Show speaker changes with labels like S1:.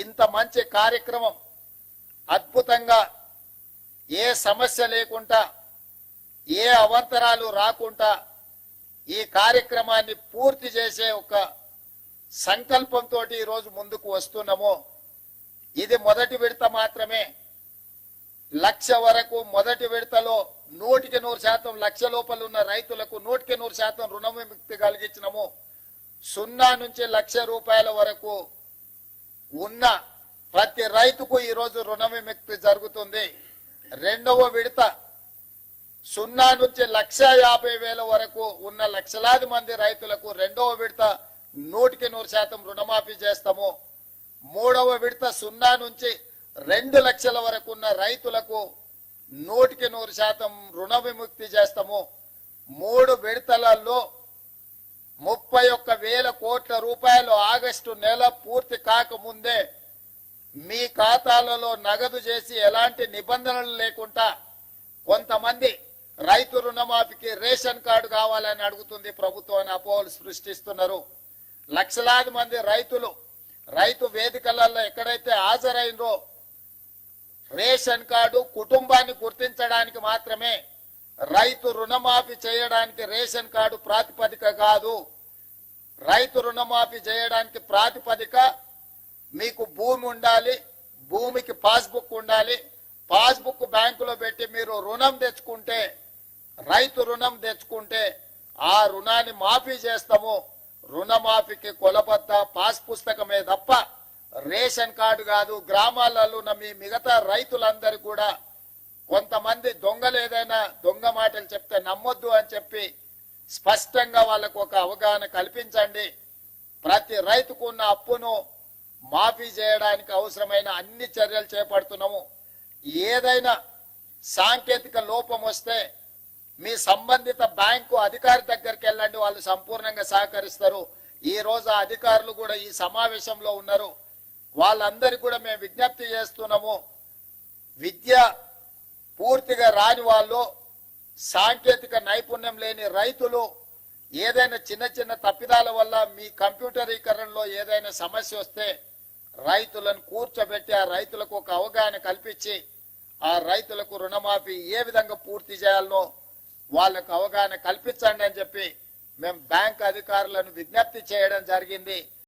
S1: ఇంత మంచి కార్యక్రమం అద్భుతంగా ఏ సమస్య లేకుండా ఏ అవంతరాలు రాకుండా ఈ కార్యక్రమాన్ని పూర్తి చేసే ఒక సంకల్పంతో ఈరోజు ముందుకు వస్తున్నాము. ఇది మొదటి విడత మాత్రమే. లక్ష వరకు మొదటి విడతలో నూటికి నూరు శాతం లక్ష లోపల ఉన్న రైతులకు నూటికి నూరు శాతం రుణ విముక్తి కలిగించినము సున్నా నుంచి లక్ష రూపాయల వరకు ఉన్న ప్రతి రైతుకు ఈరోజు రుణ విముక్తి జరుగుతుంది. రెండవ విడత సున్నా నుంచి లక్ష యాభై వేల వరకు ఉన్న లక్షలాది మంది రైతులకు రెండవ విడత నూటికి నూరు శాతం రుణమాఫీ చేస్తాము. మూడవ విడత సున్నా నుంచి రెండు లక్షల వరకు ఉన్న రైతులకు నూటికి నూరు శాతం రుణ విముక్తి చేస్తాము. మూడు విడతలలో కోట్ల రూపాయలు ఆగస్టు నెల పూర్తి కాకముందే మీ ఖాతాలలో నగదు చేసి ఎలాంటి నిబంధనలు లేకుండా కొంతమంది రైతు రుణమాఫీకి రేషన్ కార్డు కావాలని అడుగుతుంది ప్రభుత్వం అని అపోహలు సృష్టిస్తున్నారు. లక్షలాది మంది రైతులు రైతు వేదికలలో ఎక్కడైతే హాజరైనరో రేషన్ కార్డు కుటుంబాన్ని గుర్తించడానికి మాత్రమే రైతు రుణమాఫీ చేయడానికి రేషన్ కార్డు ప్రాతిపదిక కాదు. రైతు రుణమాఫీ చేయడానికి ప్రాతిపదిక మీకు భూమి ఉండాలి భూమికి పాస్బుక్ ఉండాలి. పాస్బుక్ బ్యాంకులో పెట్టి మీరు రుణం తెచ్చుకుంటే రైతు రుణం తెచ్చుకుంటే ఆ రుణాన్ని మాఫీ చేస్తాము. రుణమాఫీకి కొలబద్ద పాస్ పుస్తకమే తప్ప రేషన్ కార్డు కాదు గ్రామాలలో ఉన్న మీ మిగతా రైతులందరూ కూడా కొంతమంది దొంగలు ఏదైనా దొంగ మాటలు చెప్తే నమ్మొద్దు. స్పష్టంగా వాళ్ళకు ఒక అవగాహన కల్పించండి. ప్రతి రైతుకు ఉన్న అప్పును మాఫీ చేయడానికి అవసరమైన అన్ని చర్యలు చేపడుతున్నాము. ఏదైనా సాంకేతిక లోపం వస్తే మీ సంబంధిత బ్యాంకు అధికారి దగ్గరికి వెళ్ళండి. వాళ్ళు సంపూర్ణంగా సహకరిస్తారు. ఈ రోజు అధికారులు కూడా ఈ సమావేశంలో ఉన్నారు. వాళ్ళందరికీ కూడా మేము విజ్ఞప్తి చేస్తున్నాము. విద్య పూర్తిగా రాని వాళ్ళు సాంకేతిక నైపుణ్యం లేని రైతులు ఏదైనా చిన్న చిన్న తప్పిదాల వల్ల మీ కంప్యూటరీకరణలో ఏదైనా సమస్య వస్తే రైతులను కూర్చోబెట్టి ఆ రైతులకు ఒక అవగాహన కల్పించి ఆ రైతులకు రుణమాఫీ ఏ విధంగా పూర్తి చేయాలనో వాళ్ళకు అవగాహన కల్పించండి అని చెప్పి మేము బ్యాంక్ అధికారులను విజ్ఞప్తి చేయడం జరిగింది.